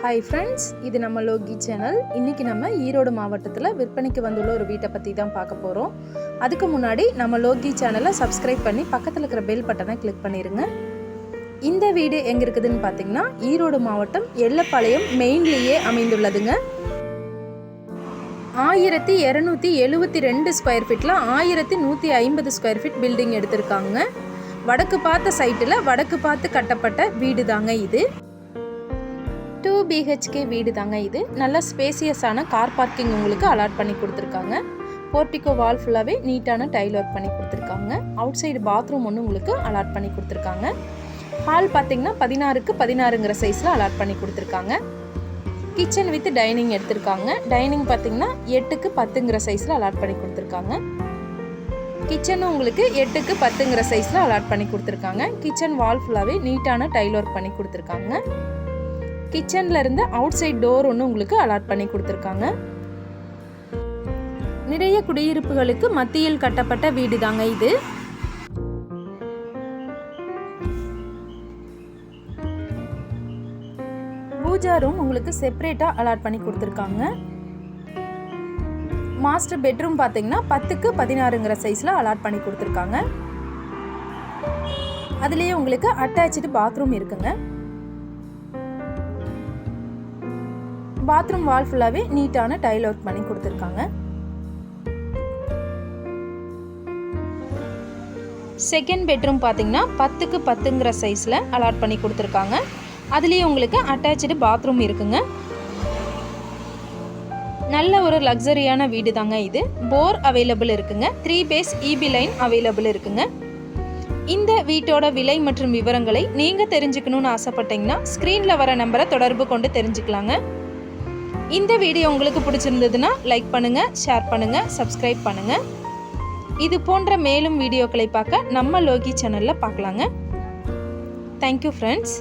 Hi friends இது நம்ம Loki channel இன்றைக்கி நம்ம ஈரோடு மாவட்டத்தில் விற்பனைக்கு வந்துள்ள ஒரு வீட்டை பற்றி தான் பார்க்க போகிறோம் அதுக்கு முன்னாடி நம்ம லோகி சேனலை சப்ஸ்கிரைப் பண்ணி பக்கத்தில் இருக்கிற பெல் பட்டனை கிளிக் பண்ணிடுங்க இந்த வீடு எங்கே இருக்குதுன்னு பார்த்தீங்கன்னா ஈரோடு மாவட்டம் எல்லப்பாளையம் மெயின்லேயே அமைந்துள்ளதுங்க. ஆயிரத்தி இரநூத்தி எழுபத்தி ரெண்டு ஸ்கொயர் ஃபீட்டில் ஆயிரத்தி நூற்றி ஐம்பது ஸ்கொயர் ஃபீட் பில்டிங் எடுத்திருக்காங்க. வடக்கு பார்த்த சைட்டில் வடக்கு பார்த்து கட்டப்பட்ட வீடு தாங்க இது. பிஹெச்கே வீடு தாங்க இது. நல்ல ஸ்பேசியஸான கார் பார்க்கிங் உங்களுக்கு அலாட் பண்ணி கொடுத்துருக்காங்க. போர்ட்டிகோ வால் ஃபுல்லாகவே நீட்டான டைல் ஒர்க் பண்ணி கொடுத்துருக்காங்க. அவுட் சைடு பாத்ரூம் ஒன்று உங்களுக்கு அலாட் பண்ணி கொடுத்துருக்காங்க. ஹால் பார்த்தீங்கன்னா பதினாறுக்கு பதினாறுங்கிற சைஸில் அலாட் பண்ணி கொடுத்துருக்காங்க. கிச்சன் வித் டைனிங் எடுத்திருக்காங்க. டைனிங் பார்த்தீங்கன்னா எட்டுக்கு பத்துங்கிற சைஸில் அலாட் பண்ணி கொடுத்துருக்காங்க. கிச்சனும் உங்களுக்கு எட்டுக்கு பத்துங்கிற சைஸில் அலாட் பண்ணி கொடுத்துருக்காங்க. கிச்சன் வால் ஃபுல்லாகவே நீட்டான டைல் ஒர்க் பண்ணி கொடுத்துருக்காங்க. கிச்சனில் இருந்து அவுட் சைட் டோர் ஒன்று உங்களுக்கு அலாட் பண்ணி கொடுத்துருக்காங்க. நிறைய குடியிருப்புகளுக்கு மத்தியில் கட்டப்பட்ட வீடு தாங்க இது. பூஜா ரூம் உங்களுக்கு செப்பரேட்டாக அலாட் பண்ணி கொடுத்துருக்காங்க. மாஸ்டர் பெட்ரூம் பார்த்தீங்கன்னா பத்துக்கு பதினாறுங்கிற சைஸில் அலாட் பண்ணி கொடுத்துருக்காங்க. அதுலேயே உங்களுக்கு அட்டாச்சு பாத்ரூம் இருக்குங்க. பாத்ரூம் வால் ஃபுல்லாகவே நீட்டான டைல் ஒர்க் பண்ணி கொடுத்துருக்காங்க. செகண்ட் பெட்ரூம் பார்த்தீங்கன்னா பத்துக்கு பத்துங்கிற சைஸில் அலாட் பண்ணி கொடுத்துருக்காங்க. அதுலேயே உங்களுக்கு அட்டாச்சு பாத்ரூம் இருக்குங்க. நல்ல ஒரு லக்ஸரியான வீடு தாங்க இது. போர் அவைலபிள் இருக்குங்க. Three phase EB line available இருக்குங்க. இந்த வீட்டோட விலை மற்றும் விவரங்களை நீங்கள் தெரிஞ்சுக்கணும்னு ஆசைப்பட்டீங்கன்னா ஸ்க்ரீனில் வர நம்பரை தொடர்பு கொண்டு தெரிஞ்சுக்கலாங்க. இந்த வீடியோ உங்களுக்கு பிடிச்சிருந்ததுன்னா லைக் பண்ணுங்கள் ஷேர் பண்ணுங்கள் சப்ஸ்கிரைப் பண்ணுங்கள் இது போன்ற மேலும் வீடியோக்களை பார்க்க நம்ம லோகி சேனலில் பார்க்கலாங்க. Thank you friends